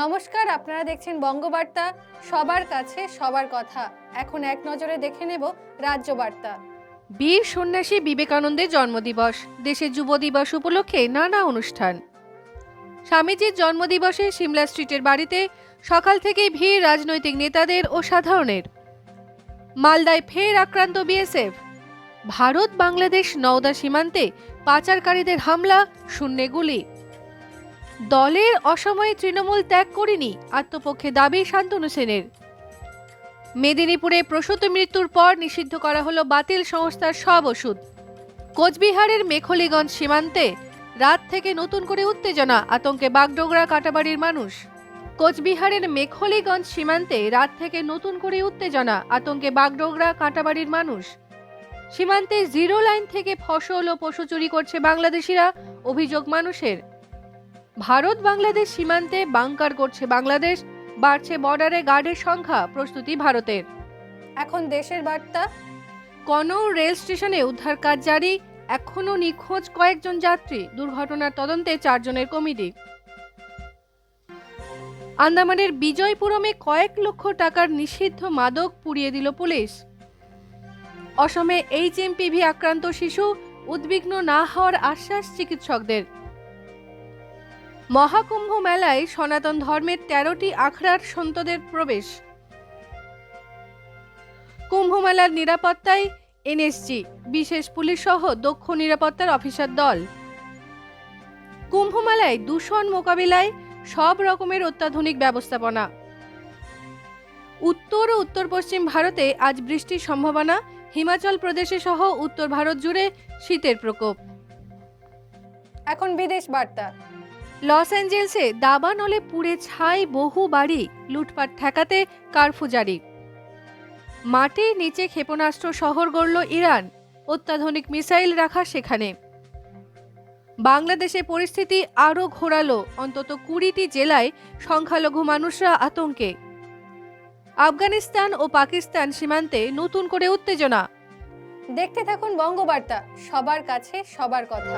নমস্কার, আপনারা দেখছেন বঙ্গবার্তা। সবার কাছে সবার কথা। এখন এক নজরে দেখে নেব রাজ্য বার্তা। বীর সন্ন্যাসী বিবেকানন্দের জন্মদিবস দেশে যুব দিবস উপলক্ষে নানা অনুষ্ঠান। স্বামীজির জন্মদিবসে সিমলা স্ট্রিটের বাড়িতে সকাল থেকেই ভিড় রাজনৈতিক নেতাদের ও সাধারণের। মালদায় ফের আক্রান্ত বিএসএফ। ভারত বাংলাদেশ নওদা সীমান্তে পাচারকারীদের হামলা, শূন্যে গুলি। দলের অসময়ে তৃণমূল ত্যাগ করেনি আত্মপক্ষে দাবি শান্তনু সেনের। মেদিনীপুরে প্রসূত মৃত্যুর পর নিষিদ্ধ করা হলো বাতিল সংস্থার সব ওষুধ। কোচবিহারের মেখলিগঞ্জ সীমান্তে রাত থেকে নতুন করে উত্তেজনা, আতঙ্কে বাগডোগরা কাটাবাড়ির মানুষ। কোচবিহারের মেখলিগঞ্জ সীমান্তে রাত থেকে নতুন করে উত্তেজনা, আতঙ্কে বাগডোগরা কাটাবাড়ির মানুষ। সীমান্তে জিরো লাইন থেকে ফসল ও পশু চুরি করছে বাংলাদেশিরা, অভিযোগ মানুষের। ভারত বাংলাদেশ সীমান্তে বাংকার করছে বাংলাদেশ বাড়ছে বর্ডারে গার্ডের সংখ্যা প্রস্তুতি ভারতের। এখন দেশের বার্তা? কনৌর রেল স্টেশনে উদ্ধার কাজ জারি এখনও নিখোঁজ কয়েকজন যাত্রী দুর্ঘটনার তদন্তে চারজনের কমিটি। আন্দামানের বিজয়পুরমে কয়েক লক্ষ টাকার নিষিদ্ধ মাদক পুড়িয়ে দিল পুলিশ। অসমে এইচএমপিভি আক্রান্ত শিশু উদ্বিগ্ন না হওয়ার আশ্বাস চিকিৎসকদের। মহাকুম্ভ মেলায় সনাতন ধর্মের তেরোটি আখড়ার সন্তদের প্রবেশ। কুম্ভমেলার নিরাপত্তায় এনএসজি, বিশেষ পুলিশ সহ দক্ষ নিরাপত্তার অফিসার দল। কুম্ভমেলায় দূষণ মোকাবিলায় সব রকমের অত্যাধুনিক ব্যবস্থাপনা। উত্তর ও উত্তর পশ্চিম ভারতে আজ বৃষ্টির সম্ভাবনা, হিমাচল প্রদেশে সহ উত্তর ভারত জুড়ে শীতের প্রকোপ। এখন বিদেশ বার্তা। লস অ্যাঞ্জেলসে দাবানলে পুড়ে ছাই বহু বাড়ি লুটপাট ঠেকাতে কারফু জারি। মাটির নিচে ক্ষেপণাস্ত্র শহর গড়ল ইরান, অত্যাধুনিক মিসাইল রাখা সেখানে। বাংলাদেশে পরিস্থিতি আরও ঘোরালো, অন্তত কুড়িটি জেলায় সংখ্যালঘু মানুষরা আতঙ্কে। আফগানিস্তান ও পাকিস্তান সীমান্তে নতুন করে উত্তেজনা। দেখতে থাকুন বঙ্গবার্তা, সবার কাছে সবার কথা।